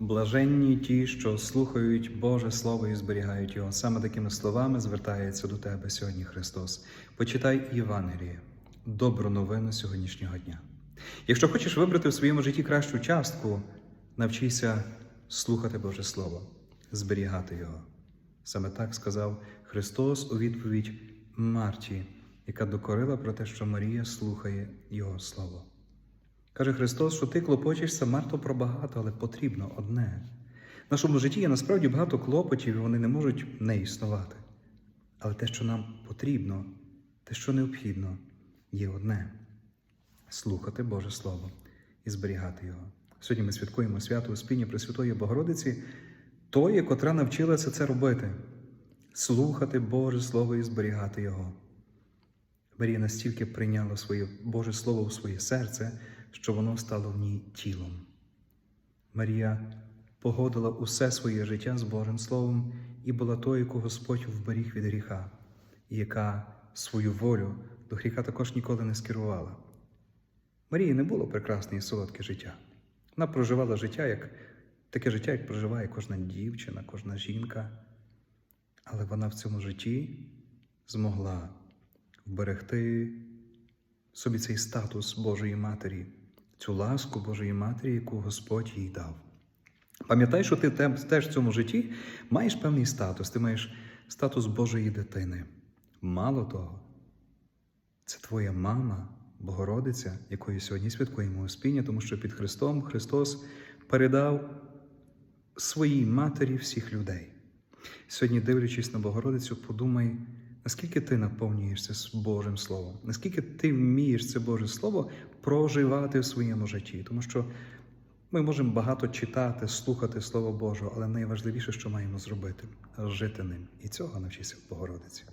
Блаженні ті, що слухають Боже Слово і зберігають його. Саме такими словами звертається до тебе сьогодні Христос. Почитай Євангеліє, добру новину сьогоднішнього дня. Якщо хочеш вибрати в своєму житті кращу частку, навчися слухати Боже Слово, зберігати його. Саме так сказав Христос у відповідь Марті, яка докорила про те, що Марія слухає Його Слово. Каже Христос, що ти клопочешся марто про багато, але потрібно одне. В нашому житті є насправді багато клопотів, і вони не можуть не існувати. Але те, що нам потрібно, те, що необхідно, є одне слухати Боже Слово і зберігати його. Сьогодні ми святкуємо свято Успіння Пресвятої Богородиці, тої, котра навчилася це робити слухати Боже Слово і зберігати його. Марія настільки прийняла своє Боже Слово в своє серце, що воно стало в ній тілом. Марія погодила усе своє життя з Божим Словом і була тою, яку Господь вберіг від гріха, і яка свою волю до гріха також ніколи не скерувала. Марії не було прекрасне і солодке життя. Вона проживала життя як таке життя, як проживає кожна дівчина, кожна жінка. Але вона в цьому житті змогла вберегти собі цей статус Божої Матері, цю ласку Божої Матері, яку Господь їй дав. Пам'ятай, що ти теж в цьому житті маєш певний статус, ти маєш статус Божої дитини. Мало того, це твоя мама, Богородиця, якою сьогодні святкуємо Успіння, тому що під Христом Христос передав своїй матері всіх людей. Сьогодні, дивлячись на Богородицю, подумай, наскільки ти наповнюєшся з Божим Словом, наскільки ти вмієш це Боже Слово проживати в своєму житті. Тому що ми можемо багато читати, слухати Слово Боже, але найважливіше, що маємо зробити жити ним. І цього навчися в Богородиці.